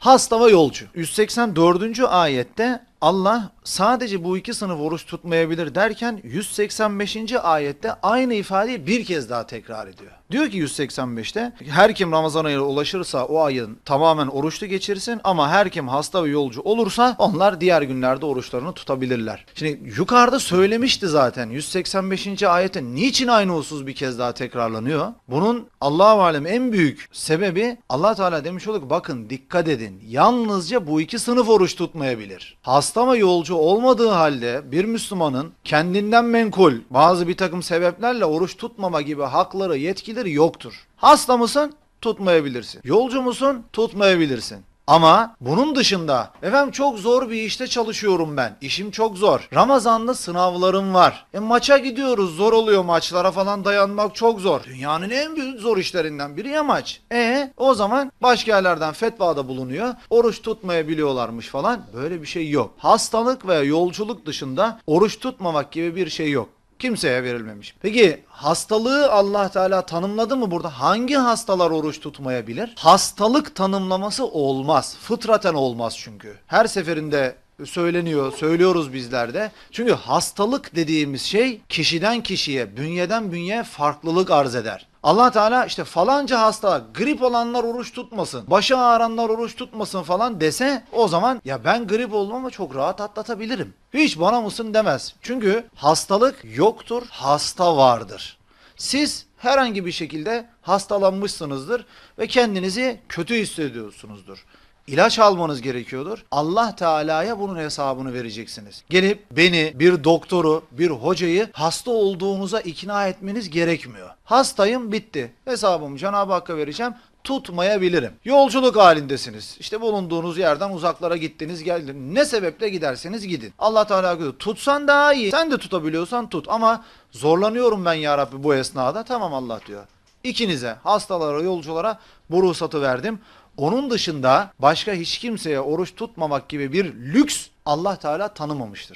Hasta ve yolcu. 184. ayette Allah sadece bu iki sınıf oruç tutmayabilir derken 185. ayette aynı ifadeyi bir kez daha tekrar ediyor. Diyor ki 185'te her kim Ramazan ayına ulaşırsa o ayın tamamen oruçlu geçirsin ama her kim hasta ve yolcu olursa onlar diğer günlerde oruçlarını tutabilirler. Şimdi yukarıda söylemişti zaten 185. ayette niçin aynı husus bir kez daha tekrarlanıyor? Bunun Allahu alem en büyük sebebi Allah Teala demiş ki bakın dikkat edin. Yalnızca bu iki sınıf oruç tutmayabilir. Hasta ve yolcu olmadığı halde bir Müslümanın kendinden menkul bazı bir takım sebeplerle oruç tutmama gibi hakları, yetkileri yoktur. Hasta mısın? Tutmayabilirsin. Yolcu musun? Tutmayabilirsin. Ama bunun dışında efendim çok zor bir işte çalışıyorum ben. İşim çok zor. Ramazanlı sınavlarım var. E maça gidiyoruz. Zor oluyor maçlara falan dayanmak çok zor. Dünyanın en büyük zor işlerinden biri ya maç. E o zaman başka yerlerden fetvada bulunuyor. Oruç tutmayabiliyorlarmış falan. Böyle bir şey yok. Hastalık veya yolculuk dışında oruç tutmamak gibi bir şey yok kimseye verilmemiş. Peki hastalığı Allah Teala tanımladı mı burada? Hangi hastalar oruç tutmayabilir? Hastalık tanımlaması olmaz. Fıtraten olmaz çünkü. Her seferinde söyleniyor, söylüyoruz bizler de. Çünkü hastalık dediğimiz şey kişiden kişiye, bünyeden bünyeye farklılık arz eder. Allah Teala işte falanca hasta, grip olanlar oruç tutmasın, başı ağrıyanlar oruç tutmasın falan dese o zaman ya ben grip oldum ama çok rahat atlatabilirim. Hiç bana mısın demez. Çünkü hastalık yoktur, hasta vardır. Siz herhangi bir şekilde hastalanmışsınızdır ve kendinizi kötü hissediyorsunuzdur. İlaç almanız gerekiyordur. Allah Teala'ya bunun hesabını vereceksiniz. Gelip beni, bir doktoru, bir hocayı hasta olduğunuza ikna etmeniz gerekmiyor. Hastayım bitti. Hesabımı Cenab-ı Hakk'a vereceğim tutmayabilirim. Yolculuk halindesiniz. İşte bulunduğunuz yerden uzaklara gittiniz geldiniz. Ne sebeple giderseniz gidin. Allah Teala diyor tutsan daha iyi. Sen de tutabiliyorsan tut ama zorlanıyorum ben ya Rabbi bu esnada. Tamam Allah diyor. İkinize hastalara yolculara bu ruhsatı verdim. Onun dışında başka hiç kimseye oruç tutmamak gibi bir lüks Allah Teala tanımamıştır.